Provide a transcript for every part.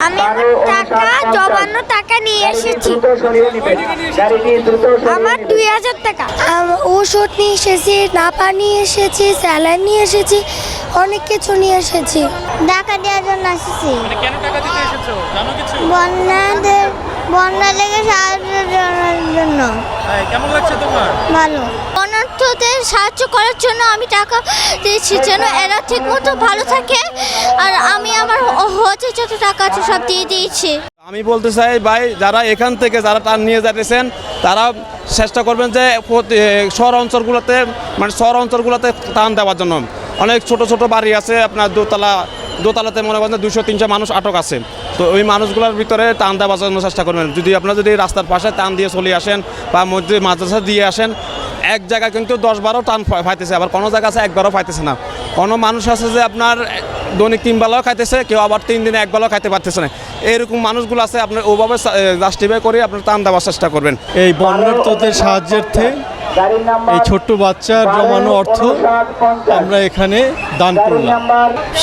আমি টাকা জমানো টাকা নিয়ে এসেছি। আমার দুই হাজার টাকা। ওষুধ নিয়ে এসেছি নাপা নিয়ে এসেছি স্যালাইন নিয়ে এসেছি অনেক কিছু নিয়ে এসেছি। টাকা দেওয়ার জন্য এসেছি মানে কেন টাকা দিতে এসেছ? জানো কিছু? বন্যাদের বন্যা লেগে সাহায্য করার জন্য। হ্যাঁ, কেমন লাগছে তোমার? ভালো। অনর্থদের সাহায্য করার জন্য আমি টাকা দিয়েছি, যেন এরা ঠিক মতো ভালো থাকে। আর আমি আমার হচ্ছে যত টাকা আছে সব দিয়ে দিয়েছি। আমি বলতে চাই, ভাই, যারা এখান থেকে যারা টান নিয়ে যাইতেছেন তারা চেষ্টা করবেন যে শহর অঞ্চলগুলোতে মানে শহর অঞ্চলগুলোতে টান দেওয়ার জন্য। অনেক ছোট ছোট বাড়ি আছে, আপনার দোতলা দোতলাতে মনে করেন দুশো তিনশো মানুষ আটক আছে। তো ওই মানুষগুলোর ভিতরে টান দেওয়ার জন্য চেষ্টা করবেন। যদি আপনারা যদি রাস্তার পাশে টান দিয়ে চলে আসেন বা মধ্যে মাদ্রাসা দিয়ে আসেন এক জায়গায় কিন্তু দশ বারো টান ফা- পাইতেছে আবার কোনো জায়গা আছে একবারও পাইতেছে না। কোনো মানুষ আছে যে আপনার দৈনিক তিন বেলাও খাইতেছে কেউ আবার তিন দিনে এক বেলাও খাইতে পারতেছে না। এরকম মানুষগুলো আছে আপনি ওভাবে জাস্টিফাই করে আপনার টান দেওয়ার চেষ্টা করবেন। এই বন্যার্থদের সাহায্যার্থে এই ছোট্ট বাচ্চার জমানো অর্থ আমরা এখানে দান করলাম।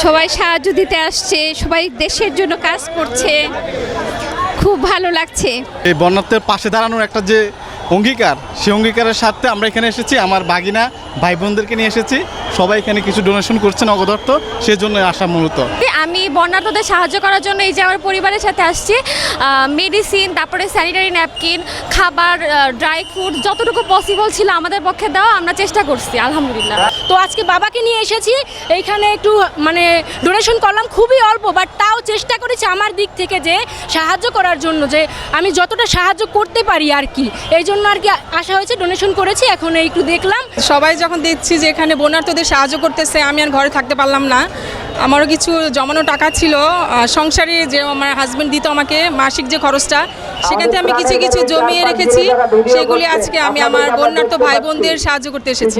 সবাই সাহায্য দিতে আসছে সবাই দেশের জন্য কাজ করছে। খুব ভালো লাগছে। এই বন্যার্থের পাশে দাঁড়ানোর একটা যে অঙ্গীকার। সেই অঙ্গীকারের সাথে আমরা এখানে এসেছি, আমার বাগিনা ভাই বোনদেরকে নিয়ে এসেছি। সবাই এখানে কিছু ডোনেশন করছেন অগদর্থ সেজন্য আসা মূলত। আমি বন্যার্থদের সাহায্য করার জন্য এই যে আমার পরিবারের সাথে আসছি মেডিসিন তারপরে স্যানিটারি ন্যাপকিন খাবার ড্রাই ফ্রুট যতটুকু পসিবল ছিল আমাদের পক্ষে দেওয়া, আমরা চেষ্টা করছি, আলহামদুলিল্লাহ। তো আজকে বাবাকে নিয়ে এসেছি, এইখানে একটু মানে ডোনেশন করলাম খুবই অল্প বাট তাও চেষ্টা করেছি আমার দিক থেকে যে সাহায্য করার জন্য, যে আমি যতটা সাহায্য করতে পারি আর কি, এই জন্য আর কি আসা হয়েছে ডোনেশন করেছি এখন একটু দেখলাম। সবাই যখন দেখছি যে এখানে বন্যার্থদের সাহায্য করতেছে আমি আর ঘরে থাকতে পারলাম না। আমারও কিছু জমানো টাকা ছিল সংসারে যে আমার হাজব্যান্ড দিত আমাকে মাসিক যে খরচটা সেখান থেকে আমি কিছু কিছু জমিয়ে রেখেছি সেগুলি আজকে আমি আমার বন্যার্থ ভাই বোনদের সাহায্য করতে এসেছি।